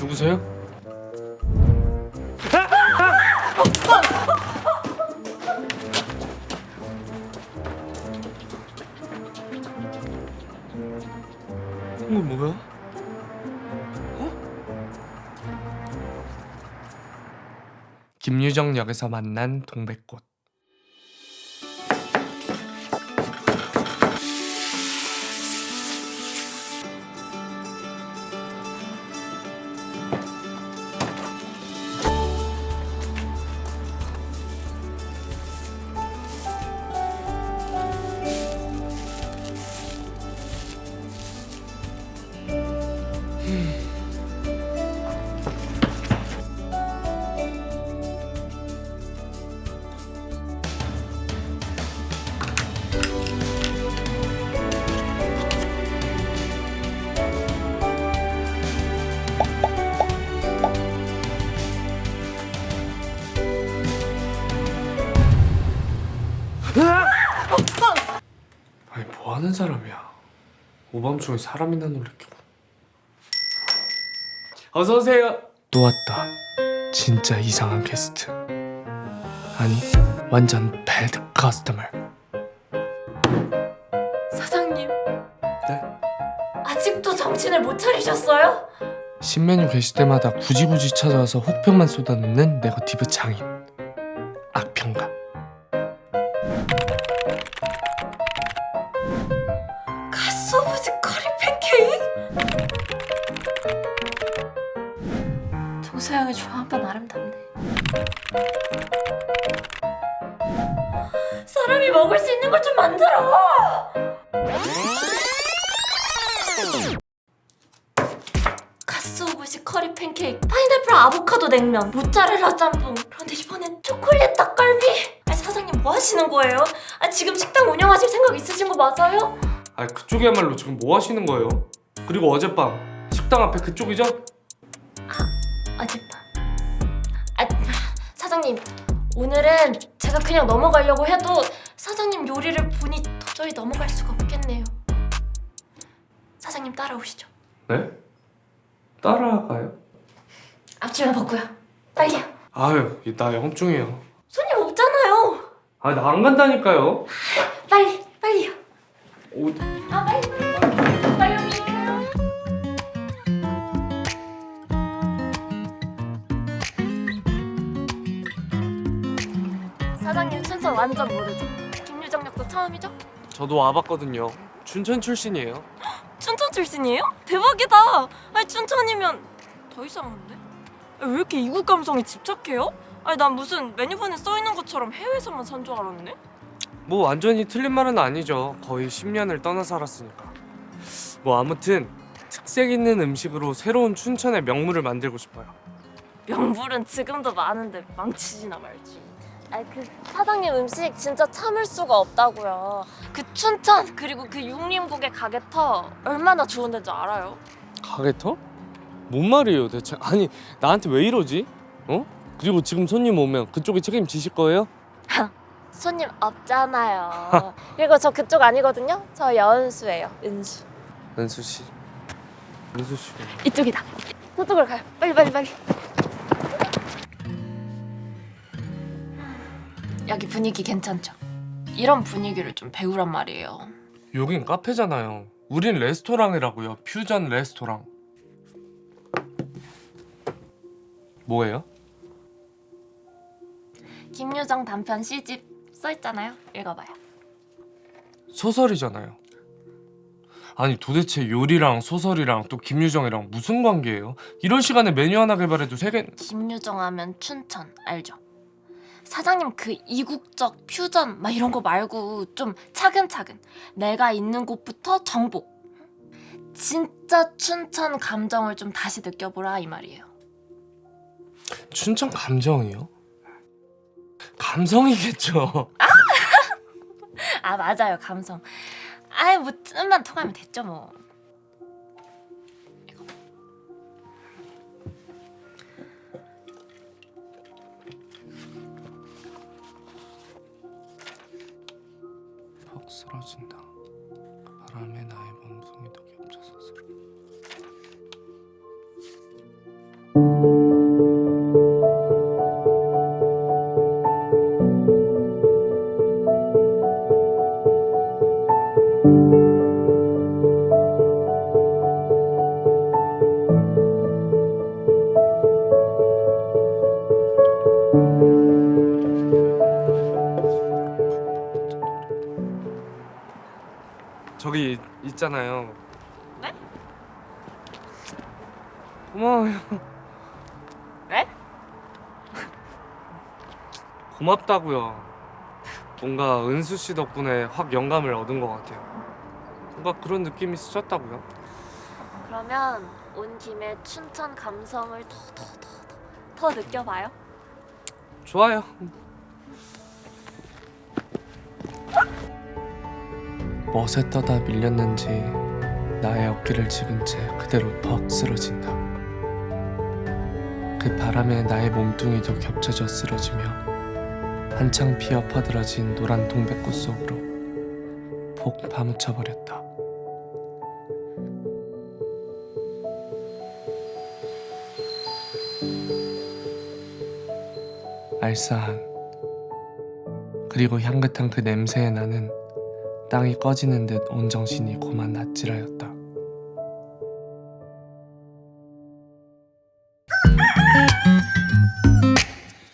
누구세요? 이건 뭐야? 어? 김유정 역에서 만난 동백꽃 하는 사람이야? 오밤중에 사람이나 놀래키고. 어서 오세요. 또 왔다. 진짜 이상한 게스트. 아니 완전 배드 커스터머. 사장님 네? 아직도 정신을 못 차리셨어요? 신메뉴 게시 때마다 굳이 굳이 찾아와서 혹평만 쏟아내는 네거티브 장인. 악평가. 가스오브즈 커리 팬케이크? 동서양의 조합은 아름답네 사람이 먹을 수 있는 걸 좀 만들어 가스오브즈 커리 팬케이크 파인애플 아보카도 냉면 모짜렐라 짬뽕 그런데 이번엔 초콜릿 닭갈비 아니 사장님 뭐 하시는 거예요? 아 지금 식당 운영하실 생각 있으신 거 맞아요? 아 그쪽이야말로 지금 뭐 하시는 거예요? 그리고 어젯밤 식당 앞에 그쪽이죠? 어젯밤 아 사장님 오늘은 제가 그냥 넘어가려고 해도 사장님 요리를 보니 도저히 넘어갈 수가 없겠네요 사장님 따라오시죠 네? 따라가요? 앞치마 벗고요 빨리요 아유 나 영중이에요. 손님 없잖아요 아 나 안 간다니까요. 빨리 오, 아 빨리 빨리 빨리 사장님 순서 완전 모르죠 김유정 역도 처음이죠? 저도 와봤거든요. 춘천 출신이에요. 춘천 출신이에요? 대박이다. 아니 춘천이면 더 이상한데? 아니, 왜 이렇게 이국 감성에 집착해요? 아니 난 무슨 메뉴판에 써 있는 것처럼 해외에서만 산 줄 알았네. 뭐 완전히 틀린 말은 아니죠. 거의 10년을 떠나 살았으니까. 뭐 아무튼 특색 있는 음식으로 새로운 춘천의 명물을 만들고 싶어요. 명물은 지금도 많은데 망치지나 말지. 아니 그 사장님 음식 진짜 참을 수가 없다고요. 그 춘천 그리고 그 육림국의 가게터 얼마나 좋은 데인지 알아요? 가게터? 뭔 말이에요 대체? 아니 나한테 왜 이러지? 어? 그리고 지금 손님 오면 그쪽이 책임지실 거예요? 손님 없잖아요. 그리고 저 그쪽 아니거든요. 저 여은수예요. 은수. 은수 씨. 은수 씨. 이쪽이다. 저쪽으로 가요. 빨리 빨리 빨리. 여기 분위기 괜찮죠? 이런 분위기를 좀 배우란 말이에요. 여긴 카페잖아요. 우린 레스토랑이라고요. 퓨전 레스토랑. 뭐예요? 김유정 단편 시집 써 있잖아요. 읽어봐요. 소설이잖아요. 아니 도대체 요리랑 소설이랑 또 김유정이랑 무슨 관계예요? 이런 시간에 메뉴 하나 개발해도 세 개... 김유정 하면 춘천 알죠? 사장님 그 이국적 퓨전 막 이런 거 말고 좀 차근차근 내가 있는 곳부터 정복. 진짜 춘천 감정을 좀 다시 느껴보라 이 말이에요. 춘천 감정이요? 감성이겠죠. 아 맞아요 감성 아이 뭐 뜻만 통하면 됐죠 뭐 이거. 퍽 쓰러진다. 바람에 나의 몸송이 더 있잖아요. 네? 고마워요. 네? 고맙다고요. 뭔가 은수 씨 덕분에 확 영감을 얻은 것 같아요. 뭔가 그런 느낌이 스쳤다고요. 그러면 온 김에 춘천 감성을 더 더 더 더더 느껴봐요. 좋아요. 멋에 떠다 밀렸는지 나의 어깨를 집은 채 그대로 퍽 쓰러진다. 그 바람에 나의 몸뚱이도 겹쳐져 쓰러지며 한창 피어 퍼들어진 노란 동백꽃 속으로 폭 파묻혀 버렸다. 알싸한 그리고 향긋한 그 냄새에 나는 땅이 꺼지는 듯 온 정신이 고만 낯질하였다.